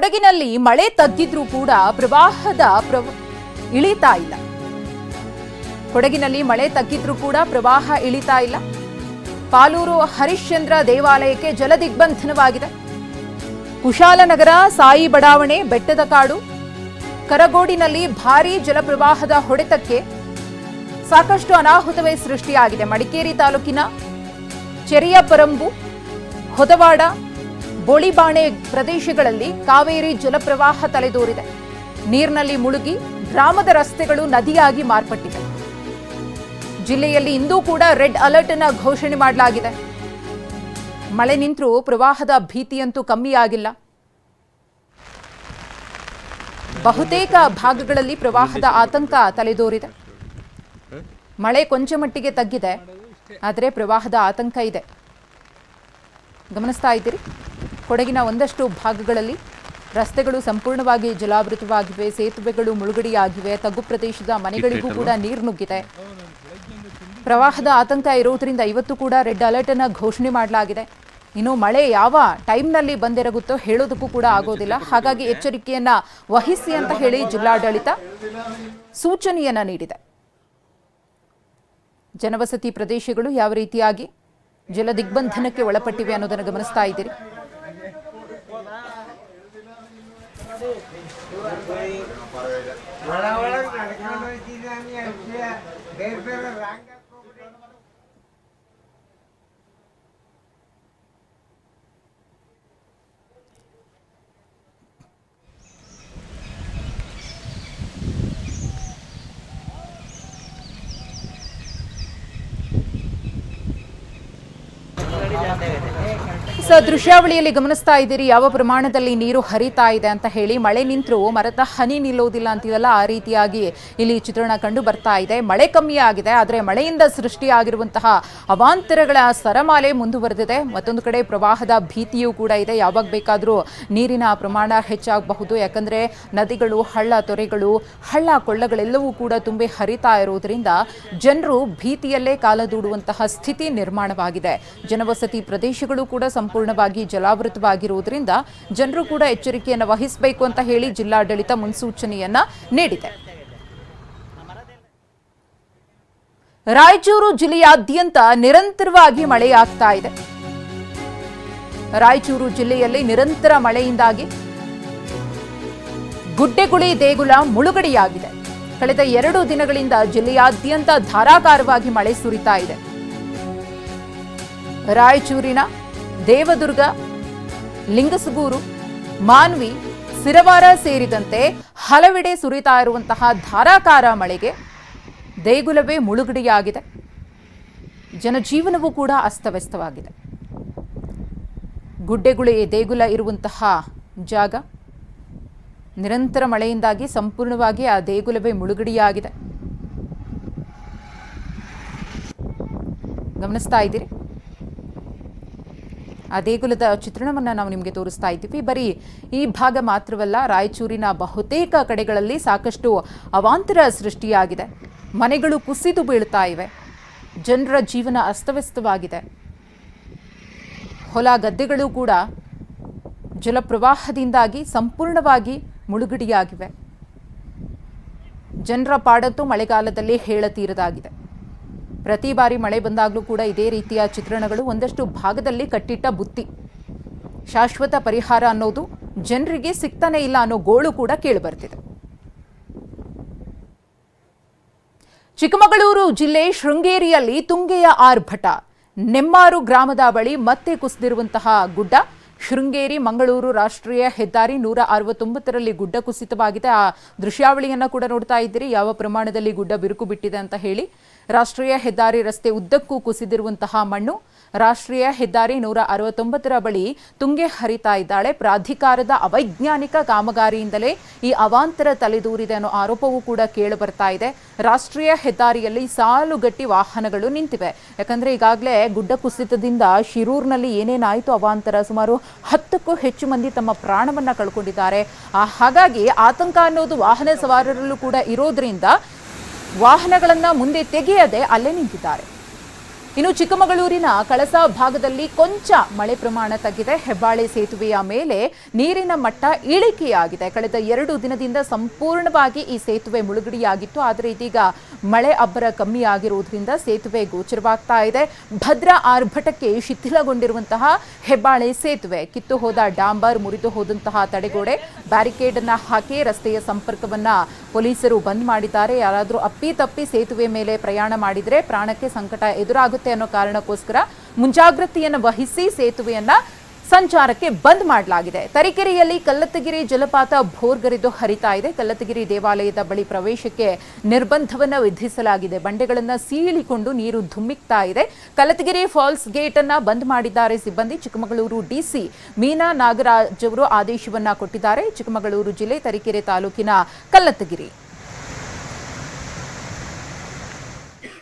ಕೊಡಗಿನಲ್ಲಿ ಮಳೆ ತದ್ದಿದ್ರೂ ಕೂಡ ಪ್ರವಾಹದ ಪ್ರವ, ಇಳಿತಾ ಇಲ್ಲ. ಕೊಡಗಿನಲ್ಲಿ ಮಳೆ ತಗ್ಗಿದ್ರೂ ಕೂಡ ಪ್ರವಾಹ ಇಳಿತಾ ಇಲ್ಲ. ಪಾಲೂರು ಹರಿಶ್ಚಂದ್ರ ದೇವಾಲಯಕ್ಕೆ ಜಲದಿಗ್ಬಂಧನವಾಗಿದೆ. ಕುಶಾಲನಗರ ಸಾಯಿ ಬಡಾವಣೆ ಬೆಟ್ಟದ ಕಾಡು. ಕರಗೋಡಿನಲ್ಲಿ ಭಾರೀ ಜಲಪ್ರವಾಹದ ಹೊಡೆತಕ್ಕೆ ಸಾಕಷ್ಟು ಅನಾಹುತವೇ ಸೃಷ್ಟಿಯಾಗಿದೆ. ಮಡಿಕೇರಿ ತಾಲೂಕಿನ ಚೆರಿಯಪರಂಬು, ಹೊದವಾಡ ಬೋಳಿಬಾಣೆ ಪ್ರದೇಶಗಳಲ್ಲಿ ಕಾವೇರಿ ಜಲಪ್ರವಾಹ ತಲೆದೋರಿದೆ. ನೀರಿನಲ್ಲಿ ಮುಳುಗಿ ಗ್ರಾಮದ ರಸ್ತೆಗಳು ನದಿಯಾಗಿ ಮಾರ್ಪಟ್ಟಿವೆ. ಜಿಲ್ಲೆಯಲ್ಲಿ ಇಂದೂ ಕೂಡ ರೆಡ್ ಅಲರ್ಟ್ ಅನ್ನ ಘೋಷಣೆ ಮಾಡಲಾಗಿದೆ. ಮಳೆ ನಿಂತರೂ ಪ್ರವಾಹದ ಭೀತಿಯಂತೂ ಕಮ್ಮಿಯಾಗಿಲ್ಲ. ಬಹುತೇಕ ಭಾಗಗಳಲ್ಲಿ ಪ್ರವಾಹದ ಆತಂಕ ತಲೆದೋರಿದೆ. ಮಳೆ ಕೊಂಚ ಮಟ್ಟಿಗೆ ತಗ್ಗಿದೆ, ಆದರೆ ಪ್ರವಾಹದ ಆತಂಕ ಇದೆ. ಗಮನಿಸ್ತಾ ಇದ್ದೀರಿ? ಕೊಡಗಿನ ಒಂದಷ್ಟು ಭಾಗಗಳಲ್ಲಿ ರಸ್ತೆಗಳು ಸಂಪೂರ್ಣವಾಗಿ ಜಲಾವೃತವಾಗಿವೆ ಸೇತುವೆಗಳು ಮುಳುಗಡೆಯಾಗಿವೆ ತಗ್ಗು ಪ್ರದೇಶದ ಮನೆಗಳಿಗೂ ಕೂಡ ನೀರು ನುಗ್ಗಿದೆ. ಪ್ರವಾಹದ ಆತಂಕ ಇರುವುದರಿಂದ ಇವತ್ತು ಕೂಡ ರೆಡ್ ಅಲರ್ಟ್ ಅನ್ನು ಘೋಷಣೆ ಮಾಡಲಾಗಿದೆ. ಇನ್ನು ಮಳೆ ಯಾವ ಟೈಮ್ನಲ್ಲಿ ಬಂದಿರಗುತ್ತೋ ಹೇಳೋದಕ್ಕೂ ಕೂಡ ಆಗೋದಿಲ್ಲ. ಹಾಗಾಗಿ ಎಚ್ಚರಿಕೆಯನ್ನ ವಹಿಸಿ ಅಂತ ಹೇಳಿ ಜಿಲ್ಲಾಡಳಿತ ಸೂಚನೆಯನ್ನ ನೀಡಿದೆ. ಜನವಸತಿ ಪ್ರದೇಶಗಳು ಯಾವ ರೀತಿಯಾಗಿ ಜಲ ದಿಗ್ಬಂಧನಕ್ಕೆ ಒಳಪಟ್ಟಿವೆ ಅನ್ನೋದನ್ನು ಗಮನಿಸ್ತಾ ಇದ್ದೀರಿ. ಒಳ ಒಳಗೆ ನಡ್ಕೊಂಡು ಹೋಗ್ತಿದ್ದಾನೆ ಅಷ್ಟೇ ಬೇರೆ ಬೇರೆ ರಾಂಗ್ ದೃಶ್ಯಾವಳಿಯಲ್ಲಿ ಗಮನಿಸ್ತಾ ಇದ್ದೀರಿ, ಯಾವ ಪ್ರಮಾಣದಲ್ಲಿ ನೀರು ಹರಿತಾ ಇದೆ ಅಂತ ಹೇಳಿ ಮಳೆ ನಿಂತರೂ, ಮರದ ಹನಿ ನಿಲ್ಲೋದಿಲ್ಲ ಅಂತೀವಲ್ಲ, ಆ ರೀತಿಯಾಗಿ ಇಲ್ಲಿ ಚಿತ್ರಣ ಕಂಡು ಬರ್ತಾ ಇದೆ. ಮಳೆ ಕಮ್ಮಿ ಆಗಿದೆ, ಆದರೆ ಮಳೆಯಿಂದ ಸೃಷ್ಟಿಯಾಗಿರುವಂತಹ ಅವಾಂತರಗಳ ಸರಮಾಲೆ ಮುಂದುವರೆದಿದೆ. ಮತ್ತೊಂದು ಕಡೆ ಪ್ರವಾಹದ ಭೀತಿಯೂ ಕೂಡ ಇದೆ. ಯಾವಾಗ ಬೇಕಾದರೂ ನೀರಿನ ಪ್ರಮಾಣ ಹೆಚ್ಚಾಗಬಹುದು. ಯಾಕಂದ್ರೆ ನದಿಗಳು, ಹಳ್ಳ ತೊರೆಗಳು, ಹಳ್ಳ ಕೊಳ್ಳಗಳೆಲ್ಲವೂ ಕೂಡ ತುಂಬಿ ಹರಿತಾ ಇರುವುದರಿಂದ ಜನರು ಭೀತಿಯಲ್ಲೇ ಕಾಲದೂಡುವಂತಹ ಸ್ಥಿತಿ ನಿರ್ಮಾಣವಾಗಿದೆ. ಜನವಸತಿ ಪ್ರದೇಶಗಳು ಕೂಡ ಸಂಪೂರ್ಣವಾಗಿ ಜಲಾವೃತವಾಗಿರುವುದರಿಂದ ಜನರು ಕೂಡ ಎಚ್ಚರಿಕೆಯನ್ನು ವಹಿಸಬೇಕು ಅಂತ ಹೇಳಿ ಜಿಲ್ಲಾಡಳಿತ ಮುನ್ಸೂಚನೆಯನ್ನ ನೀಡಿದೆ. ರಾಯಚೂರು ಜಿಲ್ಲೆಯಾದ್ಯಂತ ನಿರಂತರವಾಗಿ ಮಳೆಯಾಗ್ತಾ ಇದೆ. ರಾಯಚೂರು ಜಿಲ್ಲೆಯಲ್ಲಿ ನಿರಂತರ ಮಳೆಯಿಂದಾಗಿ ಗುಡ್ಡೆಗುಳಿ ದೇಗುಲ ಮುಳುಗಡೆಯಾಗಿದೆ. ಕಳೆದ ಎರಡು ದಿನಗಳಿಂದ ಜಿಲ್ಲೆಯಾದ್ಯಂತ ಧಾರಾಕಾರವಾಗಿ ಮಳೆ ಸುರಿತಾ ಇದೆ. ರಾಯಚೂರಿನ ದೇವದುರ್ಗ, ಲಿಂಗಸಗೂರು, ಮಾನ್ವಿ, ಸಿರವಾರ ಸೇರಿದಂತೆ ಹಲವೆಡೆ ಸುರಿತಾ ಇರುವಂತಹ ಧಾರಾಕಾರ ಮಳೆಗೆ ದೇಗುಲವೇ ಮುಳುಗಡೆಯಾಗಿದೆ. ಜನಜೀವನವೂ ಕೂಡ ಅಸ್ತವ್ಯಸ್ತವಾಗಿದೆ. ಗುಡ್ಡೆಗುಳಿ ದೇಗುಲ ಇರುವಂತಹ ಜಾಗ ನಿರಂತರ ಮಳೆಯಿಂದಾಗಿ ಸಂಪೂರ್ಣವಾಗಿ ಆ ದೇಗುಲವೇ ಮುಳುಗಡೆಯಾಗಿದೆ. ಗಮನಿಸ್ತಾ ಇದ್ದೀರಿ? ಆ ದೇಗುಲದ ಚಿತ್ರಣವನ್ನು ನಾವು ನಿಮಗೆ ತೋರಿಸ್ತಾ ಇದ್ದೀವಿ. ಬರೀ ಈ ಭಾಗ ಮಾತ್ರವಲ್ಲ, ರಾಯಚೂರಿನ ಬಹುತೇಕ ಕಡೆಗಳಲ್ಲಿ ಸಾಕಷ್ಟು ಅವಾಂತರ ಸೃಷ್ಟಿಯಾಗಿದೆ. ಮನೆಗಳು ಕುಸಿದು ಬೀಳ್ತಾ ಇವೆ. ಜನರ ಜೀವನ ಅಸ್ತವ್ಯಸ್ತವಾಗಿದೆ. ಹೊಲ ಗದ್ದೆಗಳು ಕೂಡ ಜಲಪ್ರವಾಹದಿಂದಾಗಿ ಸಂಪೂರ್ಣವಾಗಿ ಮುಳುಗಡಿಯಾಗಿವೆ. ಜನರ ಪಾಡಂತೂ ಮಳೆಗಾಲದಲ್ಲಿ ಹೇಳತೀರದಾಗಿದೆ ಪ್ರತಿ ಬಾರಿ ಮಳೆ ಬಂದಾಗಲೂ ಕೂಡ ಇದೇ ರೀತಿಯ ಚಿತ್ರಣಗಳು ಒಂದಷ್ಟು ಭಾಗದಲ್ಲಿ ಕಟ್ಟಿಟ್ಟ ಬುತ್ತಿ. ಶಾಶ್ವತ ಪರಿಹಾರ ಅನ್ನೋದು ಜನರಿಗೆ ಸಿಗ್ತಾನೆ ಇಲ್ಲ ಅನ್ನೋ ಗೋಳು ಕೂಡ ಕೇಳಿಬರ್ತಿದೆ ಚಿಕ್ಕಮಗಳೂರು ಜಿಲ್ಲೆ ಶೃಂಗೇರಿಯಲ್ಲಿ ತುಂಗೆಯ ಆರ್ಭಟ. ನೆಮ್ಮಾರು ಗ್ರಾಮದ ಬಳಿ ಮತ್ತೆ ಕುಸಿದಿರುವಂತಹ ಗುಡ್ಡ. ಶೃಂಗೇರಿ ಮಂಗಳೂರು ರಾಷ್ಟ್ರೀಯ ಹೆದ್ದಾರಿ ನೂರ ಅರವತ್ತೊಂಬತ್ತರಲ್ಲಿ ಗುಡ್ಡ ಕುಸಿತವಾಗಿದೆ. ಆ ದೃಶ್ಯಾವಳಿಯನ್ನ ಕೂಡ ನೋಡ್ತಾ ಇದ್ದೀರಿ. ಯಾವ ಪ್ರಮಾಣದಲ್ಲಿ ಗುಡ್ಡ ಬಿರುಕು ಬಿಟ್ಟಿದೆ ಅಂತ ಹೇಳಿ. ರಾಷ್ಟ್ರೀಯ ಹೆದ್ದಾರಿ ರಸ್ತೆ ಉದ್ದಕ್ಕೂ ಕುಸಿದಿರುವಂತಹ ಮಣ್ಣು ರಾಷ್ಟ್ರೀಯ ಹೆದ್ದಾರಿ ನೂರ ಅರವತ್ತೊಂಬತ್ತರ ಬಳಿ ತುಂಗೆ ಹರಿತಾ ಇದ್ದಾಳೆ. ಪ್ರಾಧಿಕಾರದ ಅವೈಜ್ಞಾನಿಕ ಕಾಮಗಾರಿಯಿಂದಲೇ ಈ ಅವಾಂತರ ತಲೆದೂರಿದೆ ಅನ್ನೋ ಆರೋಪವೂ ಕೂಡ ಕೇಳಿ ಬರ್ತಾ ಇದೆ. ರಾಷ್ಟ್ರೀಯ ಹೆದ್ದಾರಿಯಲ್ಲಿ ಸಾಲುಗಟ್ಟಿ ವಾಹನಗಳು ನಿಂತಿವೆ. ಯಾಕಂದ್ರೆ ಈಗಾಗಲೇ ಗುಡ್ಡ ಕುಸಿತದಿಂದ ಶಿರೂರಿನಲ್ಲಿ ಏನೇನಾಯಿತು ಅವಾಂತರ? ಸುಮಾರು ಹತ್ತಕ್ಕೂ ಹೆಚ್ಚು ಮಂದಿ ತಮ್ಮ ಪ್ರಾಣವನ್ನ ಕಳ್ಕೊಂಡಿದ್ದಾರೆ. ಹಾಗಾಗಿ ಆತಂಕ ಅನ್ನೋದು ವಾಹನ ಸವಾರರಲ್ಲೂ ಕೂಡ ಇರೋದ್ರಿಂದ ವಾಹನಗಳನ್ನ ಮುಂದೆ ತೆಗೆಯದೆ ಅಲ್ಲೇ ನಿಂತಿದ್ದಾರೆ. ಇನ್ನು ಚಿಕ್ಕಮಗಳೂರಿನ ಕಳಸ ಭಾಗದಲ್ಲಿ ಕೊಂಚ ಮಳೆ ಪ್ರಮಾಣ ತಗ್ಗಿದೆ. ಹೆಬ್ಬಾಳೆ ಸೇತುವೆಯ ಮೇಲೆ ನೀರಿನ ಮಟ್ಟ ಇಳಿಕೆಯಾಗಿದೆ. ಕಳೆದ ಎರಡು ದಿನದಿಂದ ಸಂಪೂರ್ಣವಾಗಿ ಈ ಸೇತುವೆ ಮುಳುಗಡೆಯಾಗಿತ್ತು. ಆದರೆ ಇದೀಗ ಮಳೆ ಅಬ್ಬರ ಕಮ್ಮಿ ಆಗಿರುವುದರಿಂದ ಸೇತುವೆ ಗೋಚರವಾಗ್ತಾ ಇದೆ. ಭದ್ರ ಆರ್ಭಟಕ್ಕೆ ಶಿಥಿಲಗೊಂಡಿರುವಂತಹ ಹೆಬ್ಬಾಳೆ ಸೇತುವೆ. ಕಿತ್ತು ಹೋದ ಡಾಂಬರ್, ಮುರಿದು ಹೋದಂತಹ ತಡೆಗೋಡೆ ಬ್ಯಾರಿಕೇಡ್ ಅನ್ನ ಹಾಕಿ ರಸ್ತೆಯ ಸಂಪರ್ಕವನ್ನ ಪೊಲೀಸರು ಬಂದ್ ಮಾಡಿದ್ದಾರೆ. ಯಾರಾದರೂ ಅಪ್ಪಿ ತಪ್ಪಿ ಸೇತುವೆ ಮೇಲೆ ಪ್ರಯಾಣ ಮಾಡಿದರೆ ಪ್ರಾಣಕ್ಕೆ ಸಂಕಟ ಎದುರಾಗುತ್ತೆ. ಅನ್ನೋ ಕಾರಣಕ್ಕೋಸ್ಕರ ಮುಂಜಾಗ್ರತೆಯನ್ನು ವಹಿಸಿ ಸೇತುವೆಯನ್ನ ಸಂಚಾರಕ್ಕೆ ಬಂದ್ ಮಾಡಲಾಗಿದೆ. ತರೀಕೆರೆಯಲ್ಲಿ ಕಲ್ಲತ್ತಗಿರಿ ಜಲಪಾತ ಭೋರ್ಗರೆದು ಹರಿತಾ ಇದೆ. ಕಲ್ಲತ್ತಗಿರಿ ದೇವಾಲಯದ ಬಳಿ ಪ್ರವೇಶಕ್ಕೆ ನಿರ್ಬಂಧವನ್ನ ವಿಧಿಸಲಾಗಿದೆ. ಬಂಡೆಗಳನ್ನು ಸೀಳಿಕೊಂಡು ನೀರು ಧುಮ್ಮಿಕ್ತಾ ಇದೆ. ಕಲ್ಲತ್ತಗಿರಿ ಫಾಲ್ಸ್ ಗೇಟ್ ಅನ್ನ ಬಂದ್ ಮಾಡಿದ್ದಾರೆ ಸಿಬ್ಬಂದಿ. ಚಿಕ್ಕಮಗಳೂರು ಡಿಸಿ ಮೀನಾ ನಾಗರಾಜ್ ಅವರು ಆದೇಶವನ್ನ ಕೊಟ್ಟಿದ್ದಾರೆ. ಚಿಕ್ಕಮಗಳೂರು ಜಿಲ್ಲೆ ತರೀಕೆರೆ ತಾಲೂಕಿನ ಕಲ್ಲತ್ತಗಿರಿ.